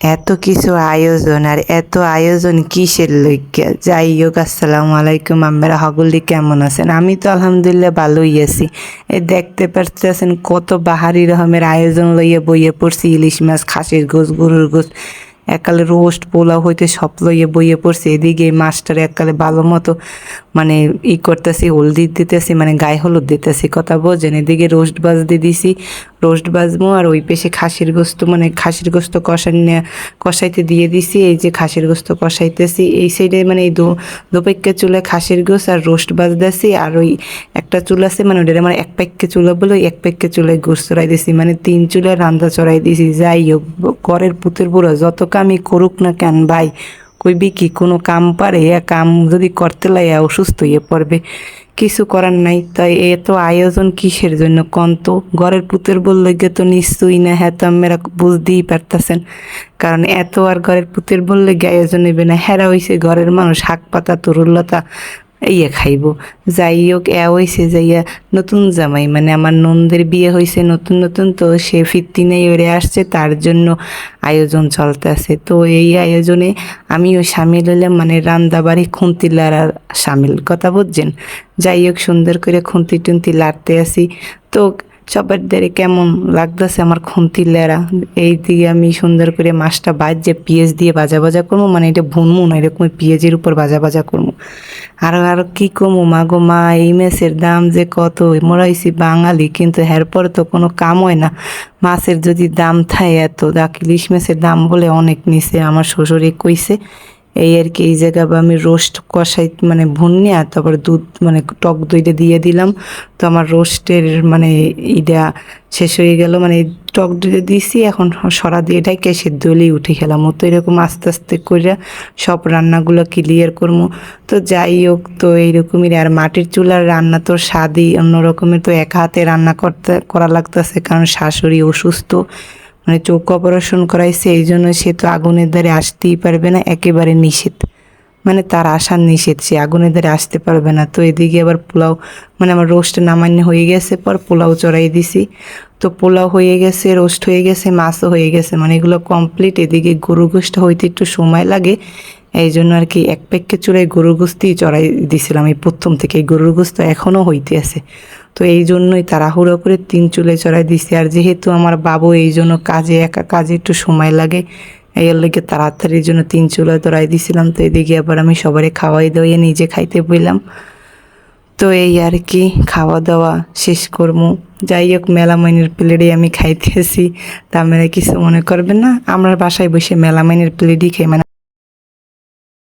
এত কিছু আয়োজন আর এত আয়োজন কিসের লইগা যাই হোক, আসসালামু আলাইকুম। আমরা হগলি কেমন আছেন? আমি তো আলহামদুলিল্লাহ ভালোই আছি। এই দেখতে পারতেছেন কত বাহারি রকমের আয়োজন লইয়া বইয়ে পড়ছি। ইলিশ মাছ, খাসির গোস গরুর গোস একালে রোস্ট পোলাও হইতে সব লইয়ে বইয়ে পড়ছে, এদিকে মাস্টার এককালে ভালো মতো মানে ই করতেছি, হলদি দিতেছি মানে গায়ে হলুদ দিতেছি, কথা বোঝেন। এদিকে রোস্ট বাজ দিয়ে দিছি, রোস্ট বাজবো আর ওই পেশে খাসির গোস্ত মানে খাসির গোস্ত কষান কষাইতে দিয়ে দিছি, এই যে খাসির গোস্ত কষাইতেছি, এই সাইডে মানে এই দু দুপেক্কে চুলে খাসির গোস আর রোস্ট বাজতেছি আর ওই একটা চুল আছে মানে ওটা মানে এক প্যাককে চুলা বলে এক প্যাককে চুলে গোস চড়াই দিছি মানে তিন চুলে রান্না চড়াই দিছি যাই হোক, ঘরের পুতের বুড়ো যত কামই করুক না কেন, ভাই? কইবি কি, কোনো কাম পারে? এ কাম যদি করতে লাগে অসুস্থ হয়ে পড়বে, কিছু করার নাই। তাই এত আয়োজন কিসের জন্য কন্ত ঘরের পুতের বললে গিয়ে তো নিশ্চয়ই না হ্যাঁ তো আমরা বুঝতেই পারতেছেন। কারণ এত আর ঘরের পুতের বললে গিয়ে আয়োজন নেবে না। হেরা হয়েছে ঘরের মানুষ, হাক পাতা তরুলতা ইয়ে খাইব। যাই হোক এ হয়েছে যাইয়া নতুন জামাই মানে আমার নন্দের বিয়ে হয়েছে নতুন নতুন, তো সে ফিরতি নেই, ওরে আসছে, তার জন্য আয়োজন চলতে আছে তো এই আয়োজনে আমিও সামিল হলাম মানে রান্দাবাড়ি খুন্তি লাড়ার সামিল। কথা বুঝছেন? যাই হোক সুন্দর করে খুন্তি টুন্তি লাড়তে আসি। তো সবার দ্বারে কেমন লাগতেছে আমার খুন্তি লেরা এই দিকে আমি সুন্দর করে মাছটা বাজে পেঁয়াজ দিয়ে বাজা বাজা করব মানে এটা ভুনবো না এরকম পেঁয়াজের উপর বাজা বাজা করব। আর আরও কি কমু? মা গো মা, এই মেসের দাম যে কত? মরাইছি বাঙালি, কিন্তু এরপর তো কোনো কাম হয় না। মাছের যদি দাম থাকে এত দা ইলিশ মাছের দাম বলে অনেক নিছে আমার শ্বশুরে কইছে এই আর কি, এই জায়গা বা আমি রোস্ট কষাই মানে ভুনিয়ে আর তারপর দুধ মানে টক দইটা দিয়ে দিলাম। তো আমার রোস্টের মানে ইটা শেষ হয়ে গেল মানে টক দইটা দিয়েছি, এখন সরা দিয়ে এটাকে সেদ্ধ হলেই উঠে খেলাম। তো এরকম আস্তে আস্তে করে সব রান্নাগুলো ক্লিয়ার করব তো যাই হোক, তো এইরকমই আর মাটির চুলার রান্না তো স্বাদই অন্যরকমের, তো এক হাতে রান্না করতে, করা লাগতেছে, কারণ শাশুড়ি অসুস্থ। মানে চোখ অপারেশন করাইছে, এই জন্য সে তো আগুনের দ্বারে আসতেই পারবে না, একেবারে নিষেধ। মানে তার আসার নিষেধ, সে আগুনের দ্বারে আসতে পারবে না। তো এদিকে আবার পোলাও মানে আমার রোস্ট নামান্য হয়ে গেছে, পর পোলাও চড়াই দিছি। তো পোলাও হয়ে গেছে, রোস্ট হয়ে গেছে, মাছও হয়ে গেছে মানে এগুলো কমপ্লিট এদিকে গরু গোষ্ঠ হইতে একটু সময় লাগে এই জন্য আর কি এক প্যাককে চুড়াই গরুর গোস্তেই চড়াই দিছিলাম, এই প্রথম থেকে এই গরুর গোস্ত এখনও হইতে আছে। তো এই জন্যই তাড়াহুড়ো করে তিন চুলে চড়াই দিছি। আর যেহেতু আমার বাবু এই জন্য কাজে একা, কাজে একটু সময় লাগে এই লেগে তাড়াতাড়ির জন্য তিন চুলা চড়াই দিছিলাম। তো এদিকে আবার আমি সবারই খাওয়াই দাওয়াই নিজে খাইতে বললাম তো এই আর কি খাওয়া দাওয়া শেষ করব যাই হোক, মেলামাইনের প্লেটে আমি খাইতেছি। তা আপনারা কিছু মনে করবেন না, আমরা বাসায় বসে মেলামাইনের প্লেটই খাই। মানে